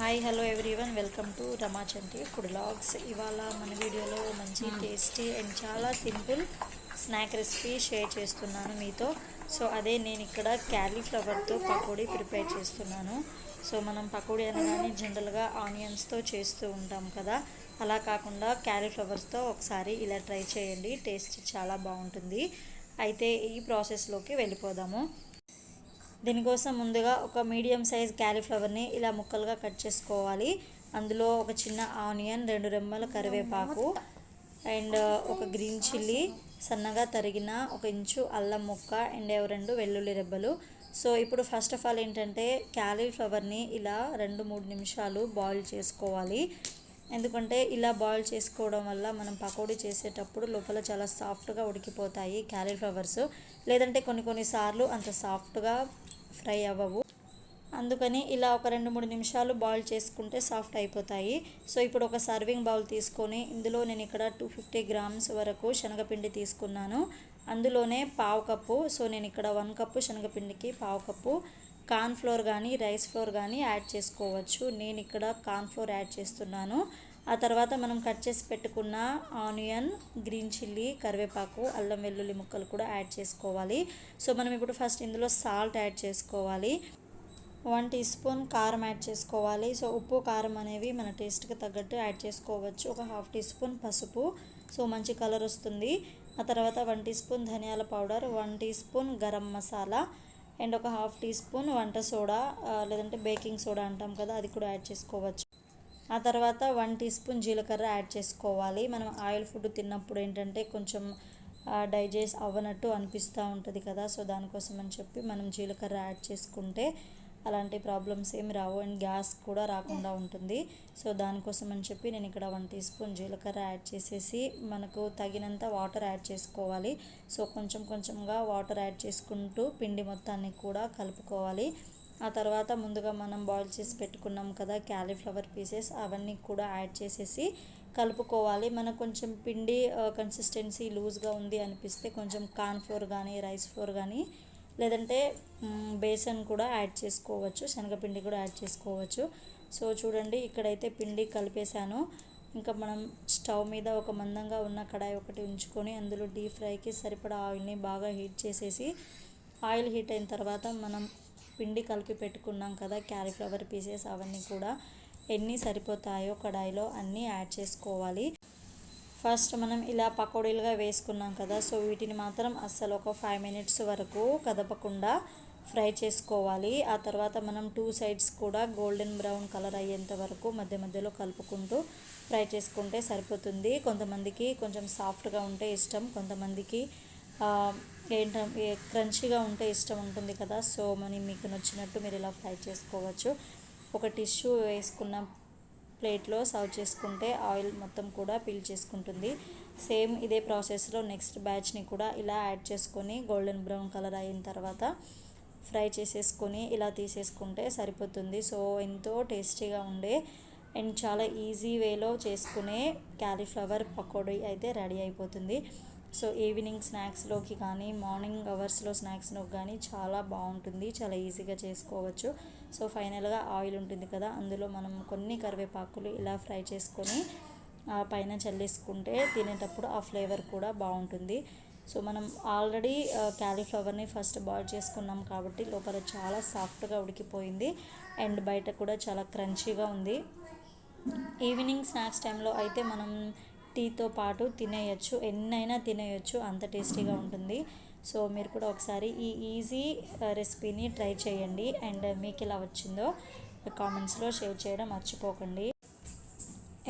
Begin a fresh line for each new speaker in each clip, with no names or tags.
Hi hello everyone welcome to Ramachanti food logs ఇవాళ మన వీడియోలో మంచి టేస్టీ hmm. అండ్ చాలా సింపుల్ స్నాక్ రెసిపీ షేర్ చేస్తున్నాను మీతో సో అదే నేను ఇక్కడ క్యాలీఫ్లవర్తో పకోడీ ప్రిపేర్ చేస్తున్నాను సో మనం పకోడీ అనగానే జనరల్గా ఆనియన్స్తో చేస్తూ ఉంటాం కదా అలా కాకుండా క్యాలీఫ్లవర్స్తో ఒకసారి ఇలా ట్రై చేయండి టేస్ట్ చాలా బాగుంటుంది అయితే ఈ ప్రాసెస్లోకి వెళ్ళిపోదాము దీనికోసం ముందుగా ఒక మీడియం సైజ్ క్యాలీఫ్లవర్ని ఇలా ముక్కలుగా కట్ చేసుకోవాలి అందులో ఒక చిన్న ఆనియన్ రెండు రెమ్మల కరివేపాకు అండ్ ఒక గ్రీన్ చిల్లీ సన్నగా తరిగిన ఒక ఇంచు అల్లం ముక్క అండ్ రెండు వెల్లుల్లి రెబ్బలు సో ఇప్పుడు ఫస్ట్ ఆఫ్ ఆల్ ఏంటంటే క్యాలీఫ్లవర్ని ఇలా రెండు మూడు నిమిషాలు బాయిల్ చేసుకోవాలి ఎందుకంటే ఇలా బాయిల్ చేసుకోవడం వల్ల మనం పకోడీ చేసేటప్పుడు లోపల చాలా సాఫ్ట్గా ఉడికిపోతాయి క్యాలీఫ్లవర్స్ లేదంటే కొన్ని కొన్నిసార్లు అంత సాఫ్ట్గా ఫ్రై అవ్వవు అందుకని ఇలా ఒక రెండు మూడు నిమిషాలు బాయిల్ చేసుకుంటే సాఫ్ట్ అయిపోతాయి సో ఇప్పుడు ఒక సర్వింగ్ బౌల్ తీసుకొని ఇందులో నేను ఇక్కడ టూ ఫిఫ్టీ గ్రామ్స్ వరకు శనగపిండి తీసుకున్నాను అందులోనే పావు కప్పు సో నేను ఇక్కడ వన్ కప్పు శనగపిండికి పావు కప్పు కార్న్ ఫ్లోర్ కానీ రైస్ ఫ్లోర్ కానీ యాడ్ చేసుకోవచ్చు నేను ఇక్కడ కార్న్ ఫ్లోర్ యాడ్ చేస్తున్నాను ఆ తర్వాత మనం కట్ చేసి పెట్టుకున్న ఆనియన్ గ్రీన్ చిల్లీ కరివేపాకు అల్లం వెల్లుల్లి ముక్కలు కూడా యాడ్ చేసుకోవాలి సో మనం ఇప్పుడు ఫస్ట్ ఇందులో సాల్ట్ యాడ్ చేసుకోవాలి వన్ టీ స్పూన్ కారం యాడ్ చేసుకోవాలి సో ఉప్పు కారం అనేవి మన టేస్ట్కి తగ్గట్టు యాడ్ చేసుకోవచ్చు ఒక హాఫ్ టీ స్పూన్ పసుపు సో మంచి కలర్ వస్తుంది ఆ తర్వాత వన్ టీ స్పూన్ ధనియాల powder one teaspoon garam masala and ఒక హాఫ్ టీ స్పూన్ వంట సోడా లేదంటే బేకింగ్ సోడా అంటాం కదా అది కూడా యాడ్ చేసుకోవచ్చు ఆ తర్వాత వన్ టీ స్పూన్ జీలకర్ర యాడ్ చేసుకోవాలి మనం ఆయిల్ ఫుడ్ తిన్నప్పుడు ఏంటంటే కొంచెం డైజెస్ట్ అవ్వనట్టు అనిపిస్తూ ఉంటుంది కదా సో దానికోసం అని చెప్పి మనం జీలకర్ర యాడ్ చేసుకుంటే అలాంటి ప్రాబ్లమ్స్ ఏమి రావు అండ్ గ్యాస్ కూడా రాకుండా ఉంటుంది సో దానికోసం అని చెప్పి నేను ఇక్కడ వన్ టీ స్పూన్ జీలకర్ర యాడ్ చేసేసి మనకు తగినంత వాటర్ యాడ్ చేసుకోవాలి సో కొంచెం కొంచెంగా వాటర్ యాడ్ చేసుకుంటూ పిండి మొత్తాన్ని కూడా కలుపుకోవాలి ఆ తర్వాత ముందుగా మనం బాయిల్ చేసి పెట్టుకున్నాం కదా క్యాలీఫ్లవర్ పీసెస్ అవన్నీ కూడా యాడ్ చేసేసి కలుపుకోవాలి మనకు కొంచెం పిండి కన్సిస్టెన్సీ లూజ్గా ఉంది అనిపిస్తే కొంచెం కార్న్ ఫ్లోర్ కానీ రైస్ ఫ్లోర్ కానీ లేదంటే బేసన్ కూడా యాడ్ చేసుకోవచ్చు శనగపిండి కూడా యాడ్ చేసుకోవచ్చు సో చూడండి ఇక్కడైతే పిండి కలిపేశాను ఇంకా మనం స్టవ్ మీద ఒక మందంగా ఉన్న కడాయి ఒకటి ఉంచుకొని అందులో డీప్ ఫ్రైకి సరిపడా ఆయిల్ని బాగా హీట్ చేసేసి ఆయిల్ హీట్ అయిన తర్వాత మనం పిండి కలిపి పెట్టుకున్నాం కదా క్యాలీఫ్లవర్ పీసెస్ అవన్నీ కూడా ఎన్ని సరిపోతాయో కడాయిలో అన్నీ యాడ్ చేసుకోవాలి ఫస్ట్ మనం ఇలా పకోడీలుగా వేసుకున్నాం కదా సో వీటిని మాత్రం అస్సలు ఒక ఫైవ్ మినిట్స్ వరకు కదపకుండా ఫ్రై చేసుకోవాలి ఆ తర్వాత మనం టూ సైడ్స్ కూడా గోల్డెన్ బ్రౌన్ కలర్ అయ్యేంత వరకు మధ్య మధ్యలో కలుపుకుంటూ ఫ్రై చేసుకుంటే సరిపోతుంది కొంతమందికి కొంచెం సాఫ్ట్గా ఉంటే ఇష్టం కొంతమందికి ఏంటంటే క్రంచీగా ఉంటే ఇష్టం ఉంటుంది కదా సో మనీ మీకు నచ్చినట్టు మీరు ఇలా ఫ్రై చేసుకోవచ్చు ఒక టిష్యూ వేసుకున్న ప్లేట్లో సర్వ్ చేసుకుంటే ఆయిల్ మొత్తం కూడా పీల్ చేసుకుంటుంది సేమ్ ఇదే ప్రాసెస్లో నెక్స్ట్ బ్యాచ్ని కూడా ఇలా యాడ్ చేసుకొని గోల్డెన్ బ్రౌన్ కలర్ అయిన తర్వాత ఫ్రై చేసేసుకొని ఇలా తీసేసుకుంటే సరిపోతుంది సో ఎంతో టేస్టీగా ఉండే అండ్ చాలా ఈజీ వేలో చేసుకునే క్యాలీఫ్లవర్ పకోడీ అయితే రెడీ అయిపోతుంది సో ఈవినింగ్ స్నాక్స్లోకి కానీ మార్నింగ్ అవర్స్లో స్నాక్స్లోకి కానీ చాలా బాగుంటుంది చాలా ఈజీగా చేసుకోవచ్చు సో ఫైనల్గా ఆయిల్ ఉంటుంది కదా అందులో మనం కొన్ని కరివేపాకులు ఇలా ఫ్రై చేసుకొని పైన చల్లేసుకుంటే తినేటప్పుడు ఆ ఫ్లేవర్ కూడా బాగుంటుంది సో మనం ఆల్రెడీ క్యాలీఫ్లవర్ని ఫస్ట్ బాయిల్ చేసుకున్నాం కాబట్టి లోపల చాలా సాఫ్ట్గా ఉడికిపోయింది అండ్ బయట కూడా చాలా క్రంచీగా ఉంది ఈవినింగ్ స్నాక్స్ టైంలో అయితే మనం టీతో పాటు తినేయచ్చు ఎన్నైనా తినేయచ్చు అంత టేస్టీగా ఉంటుంది సో మీరు కూడా ఒకసారి ఈ ఈజీ రెసిపీని ట్రై చేయండి అండ్ మీకు ఎలా వచ్చిందో కామెంట్స్లో షేర్ చేయడం మర్చిపోకండి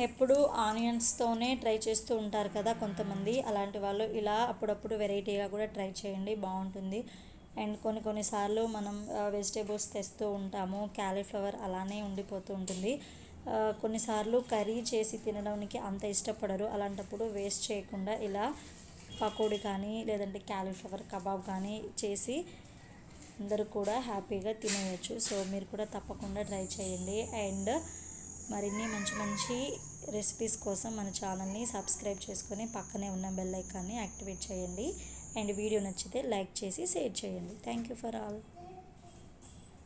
ఎప్పుడు ఆనియన్స్తోనే ట్రై చేస్తూ ఉంటారు కదా కొంతమంది అలాంటి వాళ్ళు ఇలా అప్పుడప్పుడు వెరైటీగా కూడా ట్రై చేయండి బాగుంటుంది అండ్ కొన్ని కొన్నిసార్లు మనం వెజిటేబుల్స్ తెస్తూ ఉంటాము క్యాలీఫ్లవర్ అలానే ఉండిపోతూ ఉంటుంది కొన్నిసార్లు కర్రీ చేసి తినడానికి అంత ఇష్టపడరు అలాంటప్పుడు వేస్ట్ చేయకుండా ఇలా పకోడీ కానీ లేదంటే క్యాలీఫ్లవర్ కబాబ్ కానీ చేసి అందరూ కూడా హ్యాపీగా తినేయచ్చు సో మీరు కూడా తప్పకుండా ట్రై చేయండి అండ్ మరిన్ని మంచి మంచి రెసిపీస్ కోసం మన ఛానల్ని సబ్స్క్రైబ్ చేసుకొని పక్కనే ఉన్న బెల్ ఐకాన్ని యాక్టివేట్ చేయండి అండ్ వీడియో నచ్చితే లైక్ చేసి షేర్ చేయండి థ్యాంక్ యూ ఫర్ ఆల్